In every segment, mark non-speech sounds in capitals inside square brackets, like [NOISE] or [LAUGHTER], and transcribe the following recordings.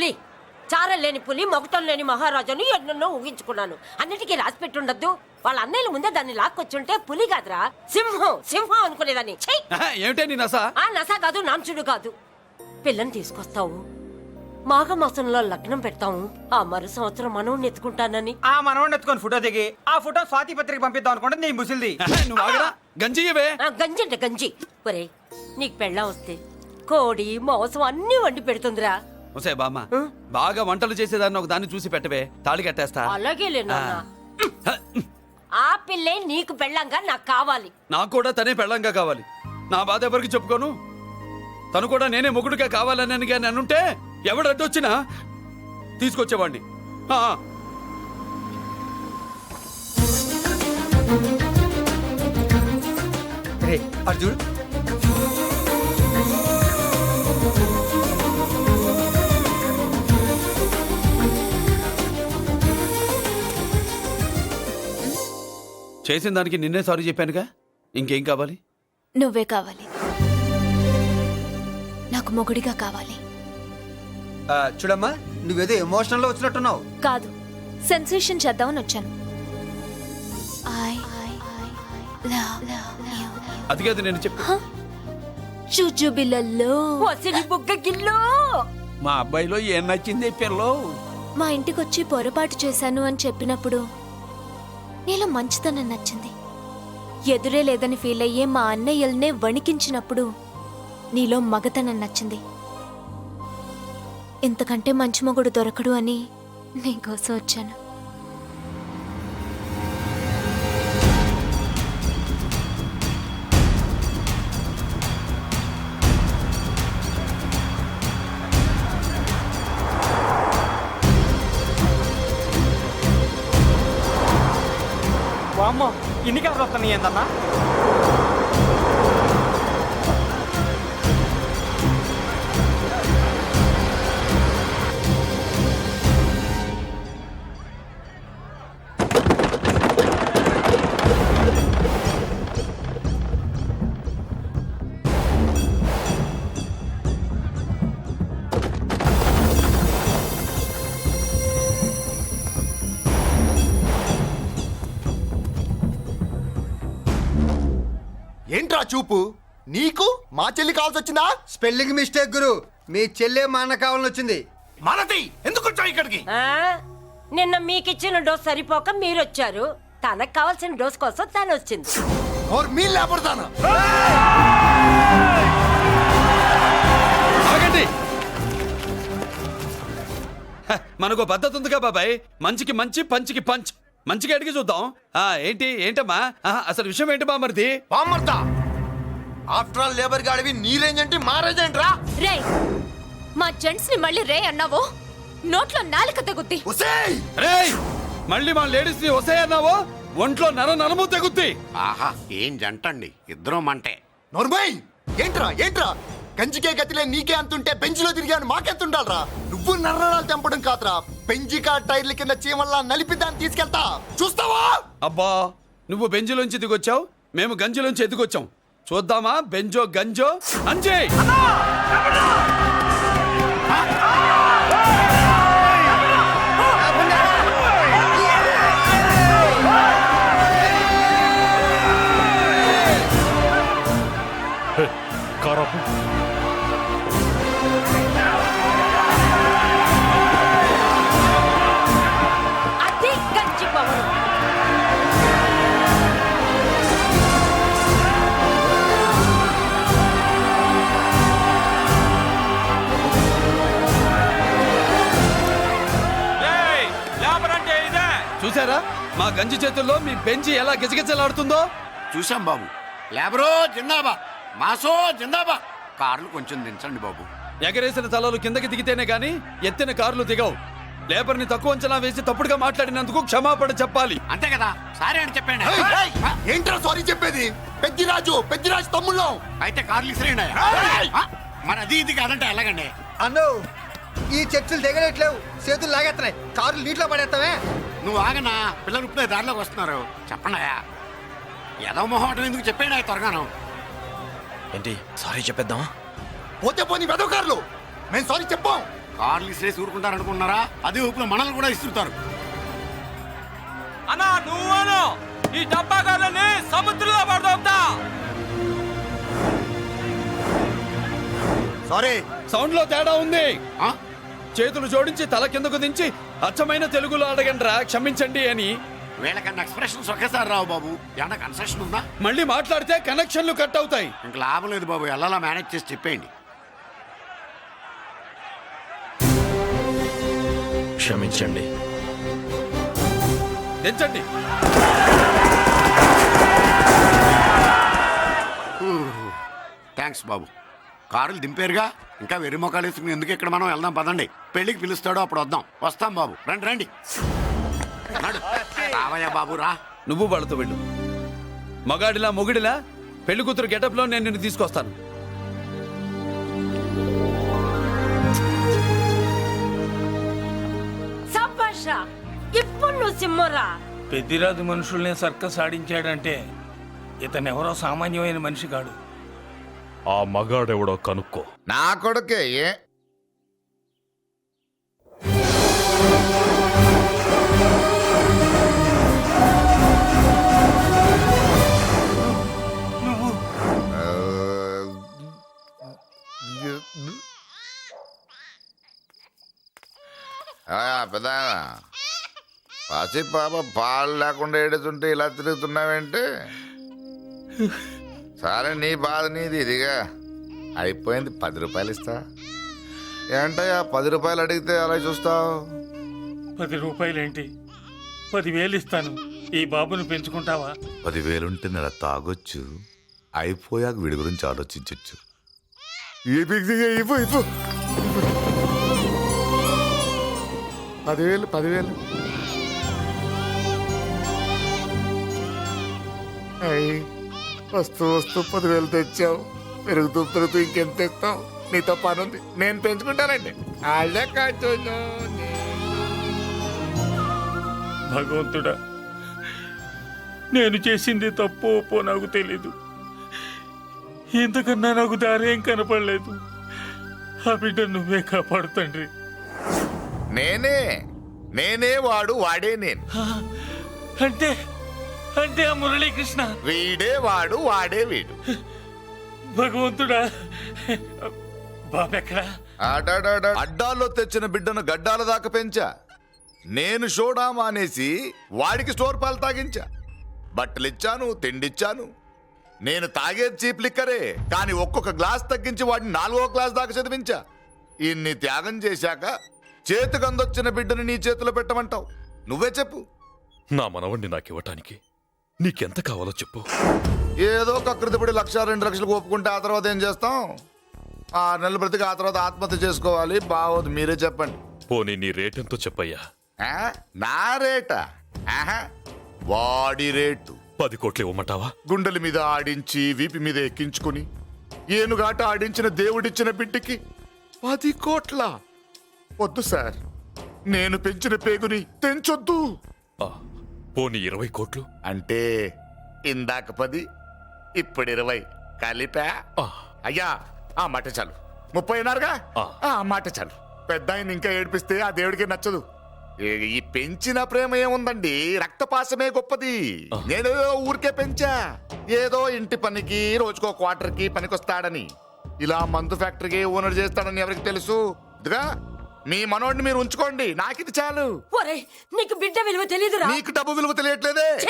పులి. చారం లేని పులి మొగటం లేని మహారాజుని ఎన్నెన్నో ఊహించుకున్నాను. అన్నిటికీ రాసి పెట్టుండద్దు. వాళ్ళ అన్నయ్యల ముందే దాన్ని లాక్కొచ్చుంటే పులి కాదురా. సింహం సింహం అనుకునేదాన్ని. ఏమిటే నీ నస? ఆ నస కాదు నాంచుడు కాదు. పిల్లని తీసుకొస్తావు. మాఘమాసంలో లగ్నం పెడతాము ఆ మరు సంవత్సరం మనవుని ఎత్తుకుంటానని. ఆ మనవాడిని ఎత్తుకొని ఫోటో దిగి ఆ ఫోటో స్వాతి పత్రిక పంపిద్దాం అనుకుంటే నీ ముసిల్ది. ఆహా, నువ్వు ఆగరా. గంజి గంజి అంటే గంజి. ఒరే నీకు పెళ్ళం వస్తే కోడి మాంసం అన్ని వండి పెడుతుందిరా. ఒసే బామ్మ? బాగా వంటలు చేసేదాన్ని ఒక దాన్ని చూసి పెట్టవే తాళి కట్టేస్తా. అలాగే ఆ. పిల్లే నీకు పెళ్ళంగా నాకు కావాలి. నాకు కూడా తనే పెళ్ళంగా కావాలి. నా బాధ ఎవరికి చెప్పుకోను? తను కూడా నేనే మొగుడుగా కావాలని కానీ అనుంటే ఎవడు అడ్డొచ్చినా తీసుకొచ్చేవాడిని అర్జున్. చేసిన దానికి నిన్నే సారీ చెప్పానుగా? ఇంకేం కావాలి? నువ్వే కావాలి. నాకు మొగుడిగా కావాలి. ఆ, చూడమ్మా నువ్వేదో ఎమోషనల్లో వచ్చినట్టున్నావు. కాదు సెన్సేషన్ చేద్దామని వచ్చాను. అది కాదు నేను చెప్పి. చుజుబిలలో వసిని బుగ్గ గిల్లో. మా అబ్బాయిలో ఏం నచ్చింది పిల్లో? మా ఇంటికి వచ్చి పొరపాటు చేశాను అని చెప్పినప్పుడు నీలో మంచితనం నచ్చింది. ఎదురే లేదని ఫీల్ అయ్యే మా అన్నయ్యల్నే వణికించినప్పుడు నీలో మగతనం నచ్చింది. ఇంతకంటే మంచి మొగుడు దొరకడు అని నీకోసం వచ్చాను. వామ్మో ఇన్ని కార్లు వస్తున్నాయి ఏందన్నా? ఏంట్రా చూపు. నీకు మా చెల్లి కావాల్సి వచ్చిందా స్పెల్లింగ్ మిస్టేక్ గురు. మీ చెల్లె మా అన్న కావాలని వచ్చింది మనది ఎందుకు వచ్చావు ఇక్కడికి? ఆ? నిన్న మీకిచ్చిన డోస్ సరిపోక మీరొచ్చారు. తనకు కావాల్సిన డోస్ కోసం తను వచ్చింది ఓర్ మీ లేపడతాను ఆగండి. హ, మనకు పద్ధతి ఉందిగా బాబాయ్. మంచికి మంచి పంచికి పంచ్. మంచిగా అడిగి చూద్దాం. ఆ ఏంటి ఏంటమ్మా? ఆహా, అసలు విషయం ఏంటి బామర్ది? బామ్మర్తా ఆఫ్టర్ ఆల్ లేబర్ గాడివి నీ రేంజ్ ఏంటి మా రేంజ్ ఏంట్రా? రే మా జెంట్స్ని మళ్ళీ రే అన్నావో? నోట్లో నాలుక తగుద్ది. ఒసేయ్! రేయ్ మళ్ళీ మా లేడీస్ని వస్తాయన్నావో ఒంట్లో నర నరము తెగుద్ది. ఆహా ఏం జంటండి ఇద్దరు మంటే. నోర్మయ్! ఏంట్రా ఏంట్రా? కంచికే గతిలే నీకే అంతుంటే బెంచ్లో తిరిగాను మాకెంతుండాలరా? నువ్వు నర్రాలు తెంపడం కాదురా. పెంజికా టైర్ల కింద చీమల్లా నలిపి దాన్ని తీసుకెళ్తా. చూస్తావా? అబ్బా నువ్వు బెంజులోంచి దిగొచ్చావు మేము గంజిలోంచి ఎదిగొచ్చాం చూద్దామా? బెంజో గంజో? అంజే! అది చూసారా మా గంజి చేతుల్లో మీ బెంజి ఎలా గిజగిజలాడుతుందో? చూసాం బాబు. లేబరో జిందాబా మాసో జిందాబా కార్లు కొంచెం దించండి బాబు. ఎగరేసిన తలలు కిందకి దిగితేనే గాని ఎత్తిన కార్లు దిగవు. లేబర్ని తక్కువ అంచనా వేసి తప్పుడుగా మాట్లాడినందుకు క్షమాపణ చెప్పాలి. అంతే కదా. సారీ అని చెప్పండి. ఏంట్రా సారీ చెప్పేది? పెద్దిరాజు పెద్దిరాజు తమ్ముళ్ళం. అయితే కార్లు ఇసిరేయండి మరి అది ఇది కాదంటే ఎలాగండి? అన్ను ఈ చర్చలు దిగలేట్లేవు. చేతులు లాగేస్తున్నాయి కారులు నీటిలో పడేస్తావే నువ్వు ఆగనా? పిల్లలు ఇప్పుడే దారిలోకి వస్తున్నారు. చెప్పండి ఏదో మొహం ఎందుకు చెప్పేయండి త్వరగాను? ఏంటి? సారీ చెప్పేద్దామా? పోతే పోని వెదవకారులు మేము సారీ చెప్పాం. కార్లు ఇసిరేసి ఊరుకుంటారనుకున్నారా అదే ఊపులో మనల్ని కూడా ఇస్తుంటారు అన్నా నువ్వును ఈ డబ్బా గాలని సముద్రంలో పడదోపుతా సారీ. సౌండ్లో తేడా ఉంది. ఆ? చేతులు జోడించి తల కిందకు దించి అచ్చమైన తెలుగులో అడగండ్రా క్షమించండి అని. వీళ్ళకన్నా ఎక్స్ప్రెషన్స్ ఒకేసారి రావు బాబు. ఏమన్నా కన్సెషన్ ఉందా? మళ్ళీ మాట్లాడితే కనెక్షన్లు కట్ అవుతాయి. ఇంక లాభం లేదు బాబు. ఎలా మేనేజ్ చేసి చెప్పేయండి. క్షమించండి. దించండి. థ్యాంక్స్ బాబు. కారులు దింపారుగా. ఇంకా వెర్రి మొక్కలు వేసుకుని ఎందుకు ఇక్కడ మనం వెళ్దాం? పదండి. పెళ్ళికి పిలుస్తాడో అప్పుడు వద్దాం. వస్తాం బాబు. రండి రండి. నడు. రావయ్యా బాబు రా. నువ్వు వాళ్ళతో వెళ్ళు. మగాడిలా మొగుడిలా పెళ్ళి కూతురు గెటప్లో నేను నిన్ను తీసుకొస్తాను. సబ్బాషా ఇప్పుడు నువ్వు సింహరా? పెద్దిరాజు మనుషుల్ని సర్కస్ ఆడించాడంటే ఇతనెవరో సామాన్యమైన మనిషి కాడు. ఆ మగాడెవడో కనుక్కో. నా కొడుకే ఏ? పెద్ద పసి పాప పాలు లేకుండా ఏడుతుంటే ఇలా తిరుగుతున్నావేంటి? [LAUGHS] సరే నీ బాధ నీది ఇదిగా. అయిపోయింది పది రూపాయలు ఇస్తా. ఏంటయ్యా పది రూపాయలు అడిగితే అలా చూస్తావు? పది రూపాయలేంటి? పదివేలు ఇస్తాను. ఈ బాబుని పెంచుకుంటావా? పదివేలుంటే నెల తాగొచ్చు. అయిపోయాక వీడి గురించి ఆలోచించవచ్చు పదివేలు పదివేలు. అయ్యి వస్తూ వస్తూ పదివేలు తెచ్చావు. పెరుగుతూ పెరుగుతూ ఇంకెంత తెస్తావు? నీతో పని ఉంది నేను పెంచుకుంటానండి. వాళ్ళే కాచు భగవంతుడా నేను చేసింది తప్పు ఒప్పో నాకు తెలీదు. ఇంతకన్నా నాకు దారేం కనపడలేదు? ఆ బిడ్డ నువ్వే కాపాడు తండ్రి. నేనే నేనే వాడు వాడే నేను. అంటే అంటే ఆ మురళీకృష్ణ. వీడే వాడు వాడే వీడు. భగవంతుడా. బాబెక్కడా. అడ్డాల్లో తెచ్చిన బిడ్డను గడ్డాల దాకా పెంచా. నేను షోడా మానేసి వాడికి స్టోర్ పాలు తాగించా. బట్టలిచ్చాను తిండిచ్చాను. నేను తాగేది చీప్ లిక్కరే కానీ ఒక్కొక్క గ్లాస్ తగ్గించి వాడిని నాలుగో క్లాస్ దాకా చదివించా. ఇన్ని త్యాగం చేశాక చేతికి అందొచ్చిన బిడ్డను నీ చేతిలో పెట్టమంటావు. నువ్వే చెప్పు. నా మనవణ్ణి నాకివ్వటానికి నీకెంత కావాలో చెప్పు. ఏదో కకృతిపడి లక్ష రెండు లక్షలు ఒప్పుకుంటే ఆ తర్వాత ఏం చేస్తాం? ఆరు నెలలు బ్రతికి ఆ తర్వాత ఆత్మహత్య చేసుకోవాలి. బాగోదు మీరే చెప్పండి. పోనీ నీ రేటెంతో చెప్పయ్యా. ఆ? నా రేటా? ఆహా. వాడి రేటు. పది కోట్లు ఇవ్వమంటావా? గుండెల మీద ఆడించి వీపి మీద ఎక్కించుకుని ఏనుగాట ఆడించిన దేవుడిచ్చిన బిడ్డకి పది కోట్ల? వద్దు సార్ నేను పెంచిన పేగుని తెంచొద్దు. ఆ, పోనీ ఇరవై కోట్లు? అంటే ఇందాక పది ఇప్పుడు ఇరవై. కలిపా? ఆ, అయ్యా ఆ మాట చాలు. ముప్పై అన్నారుగా ఆ. ఆ మాట చాలు. పెద్ద ఆయన ఇంకా ఏడిపిస్తే ఆ దేవుడికి నచ్చదు. ఈ- ఈ పెంచిన ప్రేమ ఏముందండి? రక్తపాసమే గొప్పది. నేను ఊరికే పెంచా. ఏదో ఇంటి పనికి రోజుకో క్వార్టర్కి పనికొస్తాడని. ఇలా మందు ఫ్యాక్టరీకి ఓనర్ చేస్తాడని ఎవరికి తెలుసు? ఇదిగా మీ మనోడిని మీరు ఉంచుకోండి. నాకిది చాలు. ఒరే నీకు బిడ్డ విలువ తెలీదురా. నీకు డబ్బు విలువ తెలియట్లేదే.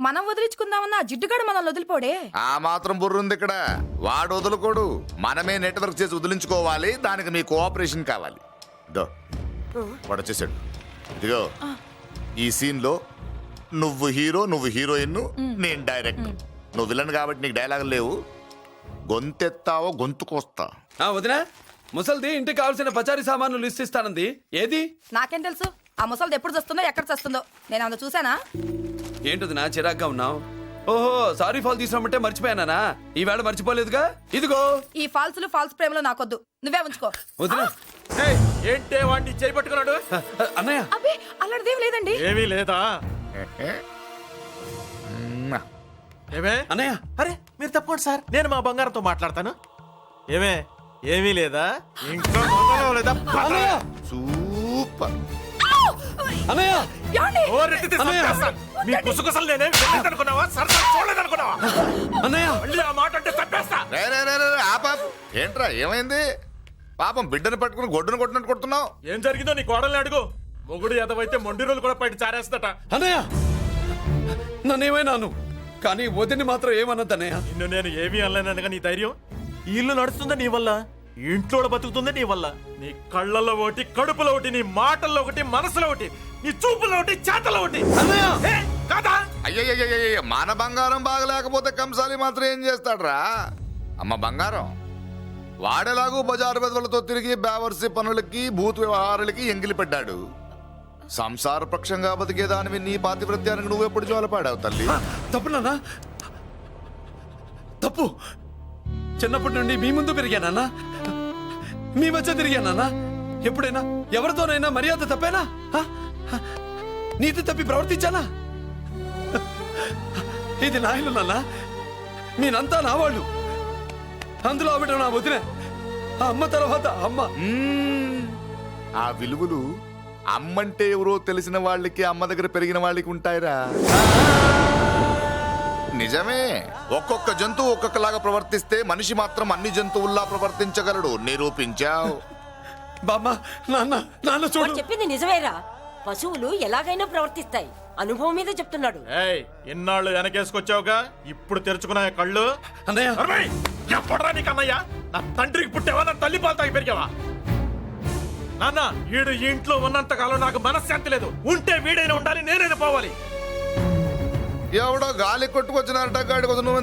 మనం వదిలించుకుందామన్న ఆ జిడ్డుగాడు మనల్ని వదిలిపోడే. ఆ మాత్రం బుర్రుంది ఇక్కడ. వాడు వదులుకోడు. మనమే నెట్వర్క్ చేసి వదిలించుకోవాలి. దానికి మీ కోఆపరేషన్ కావాలి. ఇదో. వాడు వచ్చేసాడు. ఇదిగో. ఈ సీన్లో నువ్వు హీరో నువ్వు హీరోయిన్ నేను డైరెక్టర్ నువ్వు విలన్ కాబట్టి నీకు డైలాగులు లేవు. గొంతెత్తావో గొంతుకొస్తా. ఆ వదినా. ముసల్ది ఇంటికి కావాల్సిన పచారీ సామాన్లు లిస్ట్ ఇస్తానంది. ఏది? నాకేం తెలుసు? ఆ ముసలిది ఎప్పుడు చస్తుందో ఎక్కడ చస్తుందో. నేను అందులో చూసానా ఏంటది నా చిరాగ్గా ఉన్నావు? ఓహో సారీ ఫాల్ తీసుకురామంటే మర్చిపోయానా? ఈవేళ మర్చిపోలేదుగా? ఇదిగో. ఈ ఫాల్సులు ఫాల్స్ ప్రేమలో నాకొద్దు నువ్వే ఉంచుకో. వదినా. ఏంటే వాడిని చేయి పట్టుకున్నాడు? అన్నయ్య. అబ్బే అలాంటిదేం లేదండి. ఏమీ లేదా. ఏమే? అన్నయ్య. అరే మీరు తప్పకుండా సార్. నేను మా బంగారంతో మాట్లాడతాను. ఏమే? ఏమీ లేదా? ఇంకా మొదలు లేదా అన్నయ్య సూపర్! అన్నయ్య! అన్నయ్య! చంపేస్తాను. నీ కుసకుసలు నేనేం వెళ్ళేదనుకున్నావా సరసా చూడలేదనుకున్నావా? అన్నయ్య! మళ్ళీ ఆ మాట అంటే చంపేస్తా. రే రే రే రే, రే, ఆ పాప! ఏంట్రా ఏమైంది? పాపం బిడ్డను పట్టుకుని గొడ్డును కొట్టినట్టు కొడుతున్నావు. ఏం జరిగిందో నీ కోడల్ని అడుగు. మొగుడు ఎదవైతే మొండి రోజులు కూడా బయట చారేస్తట. అన్నయ్య! నన్నేమైనాను? కానీ వదిని మాత్రం ఏమన్నది అన్నయ్య నిన్ను నేను ఏమీ అనలేనగా నీ ధైర్యం? ఈ ఇల్లు నడుస్తుందా నీ వల్ల? ఇంట్లో బతుకుతుందా నీ వల్ల? నీ కళ్ళల్లో ఒకటి కడుపులో ఒకటి నీ మాటల్లో ఒకటి మనసులో ఒకటి నీ చూపులో ఒకటి చేతల్లో ఒకటి. కాదా? మన బంగారం బాగలేకపోతే కంసాలి మాత్రం ఏం చేస్తాడ్రా? అమ్మ బంగారం వాడేలాగూ బజారు బెదవులతో తిరిగి బేవర్సి పనులకి భూత్ వ్యవహారాలకి ఎంగిలి పడ్డాడు. సంసార పక్షంగా బతికేదానివి నీ పాతివృత్యానికి నువ్వు ఎప్పుడు జోలపాడావు తల్లి? తప్పు నాన్న. తప్పు. చిన్నప్పటి నుండి మీ ముందు పెరిగానన్నా మీ మధ్య తిరిగానన్నా ఎప్పుడైనా ఎవరితోనైనా మర్యాద తప్పేనా? హ? నీతి తప్పి ప్రవర్తించానా? ఇది నా ఇల్లు నాన్న. మీరంతా నా వాళ్ళు. అందులో ఆవిడ నా వదిన ఆ అమ్మ తర్వాత అమ్మ. ఆ విలువలు అమ్మంటే ఎవరో తెలిసిన వాళ్ళకి అమ్మ దగ్గర పెరిగిన వాళ్ళకి ఉంటాయిరా. నిజమే. ఒక్కొక్క జంతువు ఒక్కొక్కలాగా ప్రవర్తిస్తే మనిషి మాత్రం అన్ని జంతువుల్లా ప్రవర్తించగలడు. నిరూపించావు. బామ్మ నాన్న నాన్న వాడు చూడు చెప్పింది నిజమేరా. పశువులు ఎలాగైనా ప్రవర్తిస్తాయి. అనుభవం మీద చెప్తున్నాడు. ఏయ్ ఎన్నాళ్ళు వెనకేసుకొచ్చావుగా? ఇప్పుడు తెరుచుకున్నా కళ్ళు? అన్నయ్య. అరవై! ఎప్పుడరా నీకు అన్నయ్య? నా తండ్రికి పుట్టావా? నా తల్లి పాలు తాగి పెరిగావా? నాన్న వీడు ఈ ఇంట్లో ఉన్నంత కాలం నాకు మనశ్శాంతి లేదు. ఉంటే వీడైనా ఉండాలి నేనైనా పోవాలి. ఎవడో గాలి కొట్టుకొచ్చినారట గాడికి కోసం నువ్వు